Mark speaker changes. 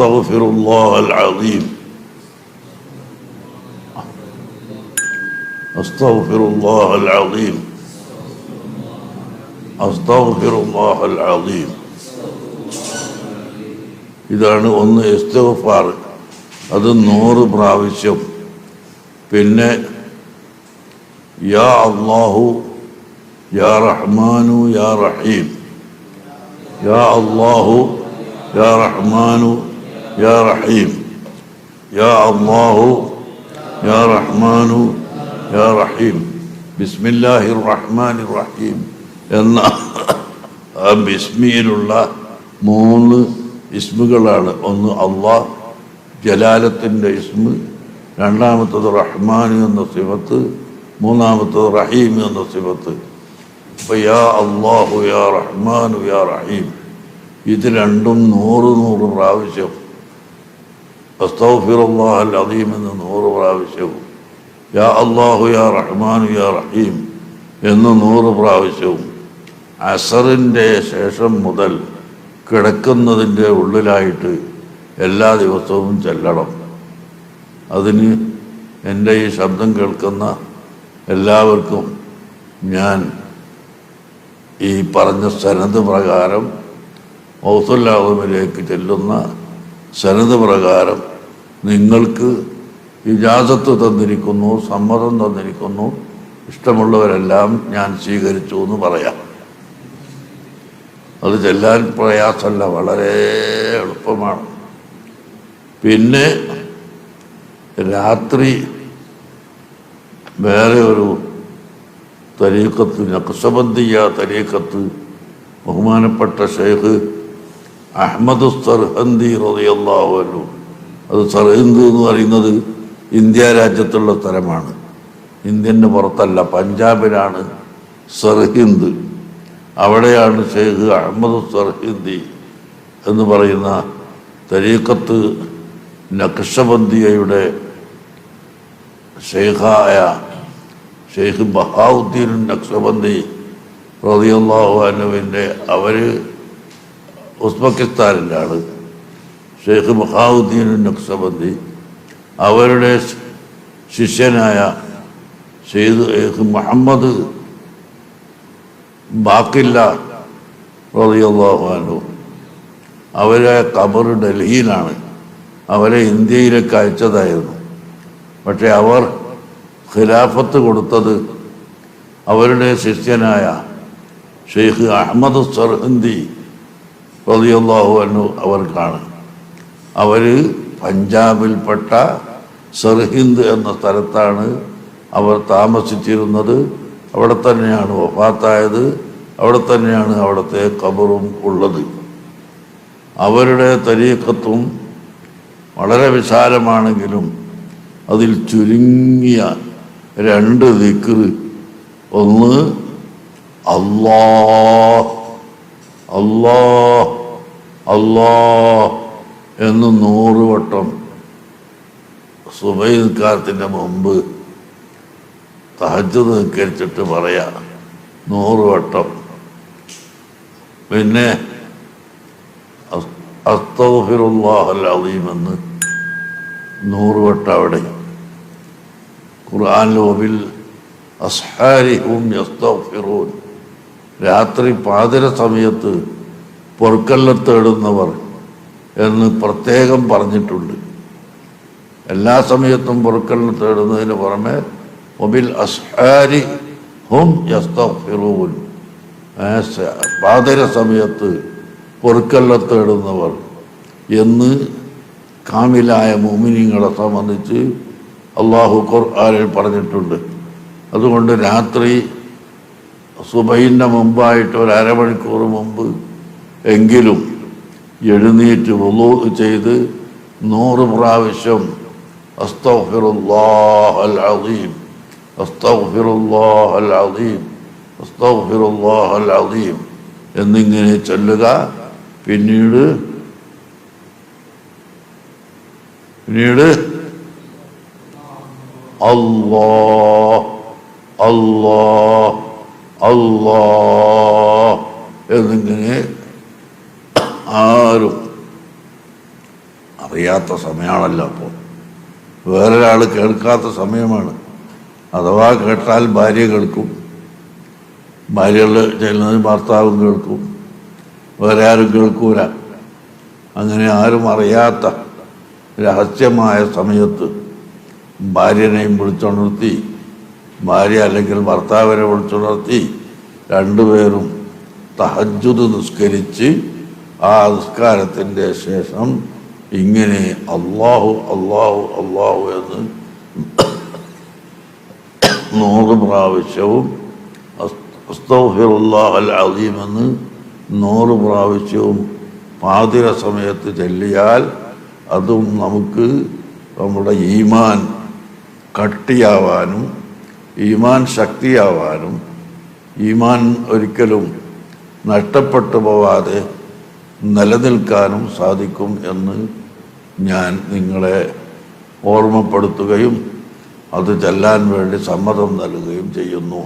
Speaker 1: أستغفر الله العظيم أستغفر الله العظيم أستغفر الله العظيم ഇതാണ് ഒന്ന് ഇസ്തഫാർ അത് നൂറ് പ്രാവശ്യം പിന്നെ യാ അള്ളാഹു യാ റഹ്മാനു യാ റഹീം യാ അള്ളാഹു യാ റഹ്മാനു യാ يا الله. يا رحمن. يا رحيم. بسم الله الرحمن الرحيم. എന്ന ബിസ്മിയിലുള്ള മൂന്ന് ഇസ്മുകളാണ്. ഒന്ന് അള്ളാഹ് ജലാലത്തിന്റെ ഇസ്മ് രണ്ടാമത്തത് റഹ്മാൻ എന്ന സിഫത്ത് മൂന്നാമത്തത് റഹീം എന്ന സിഫത്ത്. അപ്പൊ യാ അള്ളാഹു യാ റഹ്മാനു യാ റഹീം. ഇത് രണ്ടും നൂറ് നൂറ് പ്രാവശ്യം അസ്തൗഫിറുല്ലാഹൽ അദീം എന്ന് നൂറ് പ്രാവശ്യവും. യാ അള്ളാഹു യാ റഹ്മാനു യാ റഹീം എന്ന് നൂറ് പ്രാവശ്യവും. അസറിന്റെ ശേഷം മുതൽ കിടക്കുന്നതിന്റെ ഉള്ളിലായിട്ട് എല്ലാ ദിവസവും ചെല്ലണം. അതിന് എന്റെ ഈ ശബ്ദം കേൾക്കുന്ന എല്ലാവർക്കും ഞാൻ ഈ പറഞ്ഞ സനത് പ്രകാരം ഔസുല്ലാവുമിലേക്ക് ചെല്ലുന്ന സനത് പ്രകാരം നിങ്ങൾക്ക് ഇജാസത്ത് തന്നിരിക്കുന്നു സമ്മതം തന്നിരിക്കുന്നു ഇഷ്ടമുള്ളവരെല്ലാം ഞാൻ സ്വീകരിച്ചു എന്ന് പറയാം. അത് ചെല്ലാൻ പ്രയാസമല്ല വളരെ എളുപ്പമാണ്. പിന്നെ രാത്രി വേറെ ഒരു തരീക്കത്ത് നക്സബന്ദിയ തരീക്കത്ത് ബഹുമാനപ്പെട്ട ഷെയ്ഖ് അഹമ്മദ് സർഹന്ദി റളിയല്ലാഹു അൻഹു അത് സർഹിന്ദ് എന്ന് പറയുന്നത് ഇന്ത്യ രാജ്യത്തുള്ള സ്ഥലമാണ്. ഇന്ത്യന് പുറത്തല്ല പഞ്ചാബിലാണ് സർഹിന്ദ് അവിടെയാണ് ഷെയ്ഖ് അഹമ്മദ് സർഹിന്ദി എന്ന് പറയുന്ന തരീക്കത്ത് നക്ഷബന്ദിയയുടെ ഷെയ്ഖായ ഷെയ്ഖ് ബഹാവുദ്ദീൻ നക്ഷബന്ദി റതിയല്ലാഹു അനുവിന്റെ അവർ ഉസ്ബെക്കിസ്ഥാനിന്റെ ആൾ ഷെയ്ഖ് ബഹാവുദ്ദീൻ നക്സബന്തി അവരുടെ ശിഷ്യനായ ഷെയ്ഖ് മുഹമ്മദ് ബാക്കില്ല റളിയല്ലാഹു അവരെ കബർ ഡൽഹിയിലാണ്. അവരെ ഇന്ത്യയിലേക്ക് അയച്ചതായിരുന്നു. പക്ഷെ അവർ ഖിലാഫത്ത് കൊടുത്തത് അവരുടെ ശിഷ്യനായ ഷെയ്ഖ് അഹമ്മദ് സർഹിന്ദി റളിയല്ലാഹു അൻഹു അവർക്കാണ്. അവർ പഞ്ചാബിൽപ്പെട്ട സർഹിന്ദ് എന്ന സ്ഥലത്താണ് അവർ താമസിച്ചിരുന്നത്. അവിടെ തന്നെയാണ് വഫാത്തായത്. അവിടെ തന്നെയാണ് അവിടുത്തെ കബറും ഉള്ളത്. അവരുടെ തരീക്കത്തും വളരെ വിശാലമാണെങ്കിലും അതിൽ ചുരുങ്ങിയ രണ്ട് ദിക്റ് ഒന്ന് അല്ലാ അല്ലാ അല്ലാ എന്ന് നൂറ് വട്ടം സുബൈക്കാലത്തിന്റെ മുമ്പ് തഹജ് നിൽക്കരിച്ചിട്ട് പറയാ നൂറ് വട്ടം. പിന്നെ അസ്തഫിറുല്ലാഹൽ നൂറുവട്ടം നൂറ് വട്ടം അവിടെ. ഖുർആൻ ലോബിൽ രാത്രി പാതിര സമയത്ത് പൊറുക്കല്ല തേടുന്നവർ എന്ന് പ്രത്യേകം പറഞ്ഞിട്ടുണ്ട്. എല്ലാ സമയത്തും പൊറുക്കലിന് തേടുന്നതിന് പുറമെ ഒബിൽ അസ്ഹാരി ഹും യസ്തഫിറൂൻ പാതിര സമയത്ത് പൊറുക്കല്ല തേടുന്നവർ എന്ന് കാമിലായ മോമിനിങ്ങളെ സംബന്ധിച്ച് അള്ളാഹു ഖുർആാനിൽ പറഞ്ഞിട്ടുണ്ട്. അതുകൊണ്ട് രാത്രി സുബൈന്റെ മുമ്പായിട്ട് ഒരു അരമണിക്കൂർ മുമ്പ് എങ്കിലും എഴുന്നേറ്റ് വുളൂ ചെയ്ത് നൂറ് പ്രാവശ്യം അസ്തഗ്ഫിറുല്ലാഹൽ അദീം അസ്തഗ്ഫിറുല്ലാഹൽ അദീം അസ്തഗ്ഫിറുല്ലാഹൽ അദീം എന്നിങ്ങനെ ചൊല്ലുക പിന്നീട് പിന്നീട് അല്ലാ അല്ലാ അല്ലാ എന്നിങ്ങനെ ആരും അറിയാത്ത സമയമാണല്ലോ അപ്പോൾ വേറൊരാൾ കേൾക്കാത്ത സമയമാണ്. അഥവാ കേട്ടാൽ ഭാര്യ കേൾക്കും. ഭാര്യകൾ ചെല്ലുന്നത് ഭർത്താവും കേൾക്കും. വേറെ ആരും കേൾക്കൂല. അങ്ങനെ ആരും അറിയാത്ത രഹസ്യമായ സമയത്ത് ഭാര്യനെയും വിളിച്ചുണർത്തി ഭാര്യ അല്ലെങ്കിൽ ഭർത്താവിനെ വിളിച്ചുണർത്തി രണ്ടുപേരും തഹജുദ് നിസ്കരിച്ച് ആ നിസ്കാരത്തിന്റെ ശേഷം ഇങ്ങനെ അള്ളാഹു അള്ളാഹു അള്ളാഹു എന്ന് നൂറ് പ്രാവശ്യവും അസ്തൗഹിറുല്ലാഹുലീം എന്ന് നൂറ് പ്രാവശ്യവും പാതിര സമയത്ത് ചെല്ലിയാൽ അതും നമുക്ക് നമ്മുടെ ഈമാൻ കട്ടിയാവാനും ഈമാൻ ശക്തിയാവാനും ഈമാൻ ഒരിക്കലും നഷ്ടപ്പെട്ടു പോവാതെ നിലനിൽക്കാനും സാധിക്കും എന്ന് ഞാൻ നിങ്ങളെ ഓർമ്മപ്പെടുത്തുകയും അത് ചെല്ലാൻ വേണ്ടി സമ്മതം നൽകുകയും ചെയ്യുന്നു.